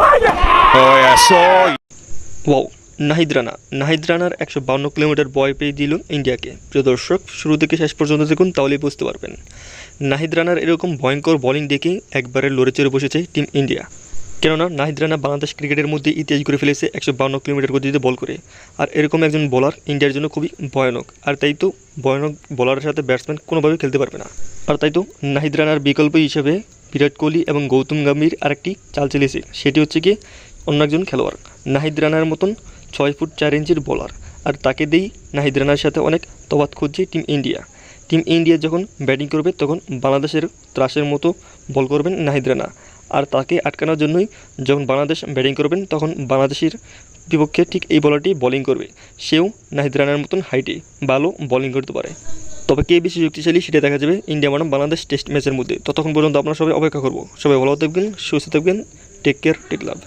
Oh, wow Nahid Rana নাহিদ রানার একশো বান্ন কিলোমিটার বয় পেয়ে দিল ইন্ডিয়াকে। প্রিয় দর্শক শুরু থেকে শেষ পর্যন্ত দেখুন তাহলেই বুঝতে পারবেন। নাহিদ রানার এরকম ভয়ঙ্কর বোলিং দেখে একবারে লড়ে চড়ে বসেছে টিম ইন্ডিয়া কেননা নাহিদ রানা বাংলাদেশ ক্রিকেটের মধ্যে ইতিহাস করে ফেলেছে একশো বান্ন কিলোমিটার গতিতে বল করে। আর এরকম একজন বোলার ইন্ডিয়ার জন্য খুবই ভয়ানক। আর তাই তো ভয়ানক বোলারের সাথে ব্যাটসম্যান কোনোভাবে খেলতে পারবে না। আর তাই তো, নাহিদ রানার বিকল্প হিসেবে বিরাট কোহলি এবং গৌতম গম্ভীর আরেকটি চাল চেলেছে। সেটি হচ্ছে কি অন্য একজন খেলোয়াড়, নাহিদ রানার মতন ছয় ফুট চার ইঞ্চির বোলার আর তাকে দিয়েই নাহিদ রানার সাথে অনেক তফাৎ খুঁজছে টিম ইন্ডিয়া। টিম ইন্ডিয়া যখন ব্যাটিং করবে, তখন বাংলাদেশের ত্রাসের মতো বল করবেন নাহিদ রানা। আর তাকে আটকানোর জন্যই যখন বাংলাদেশ ব্যাটিং করবেন, তখন বাংলাদেশের বিপক্ষে ঠিক এই বলারটি বোলিং করবে। সেও নাহিদ রানার মতন হাইটে ভালো বোলিং করতে পারে। তবে কে বেশি শক্তিশালী সেটা দেখা যাবে ইন্ডিয়া বনাম বাংলাদেশ টেস্ট ম্যাচের মধ্যে। ততক্ষণ পর্যন্ত আপনারা সবাই অপেক্ষা করব। সবাই ভালো থাকবেন, সুস্থ থাকবেন, টেক কেয়ার, টেক লাভ।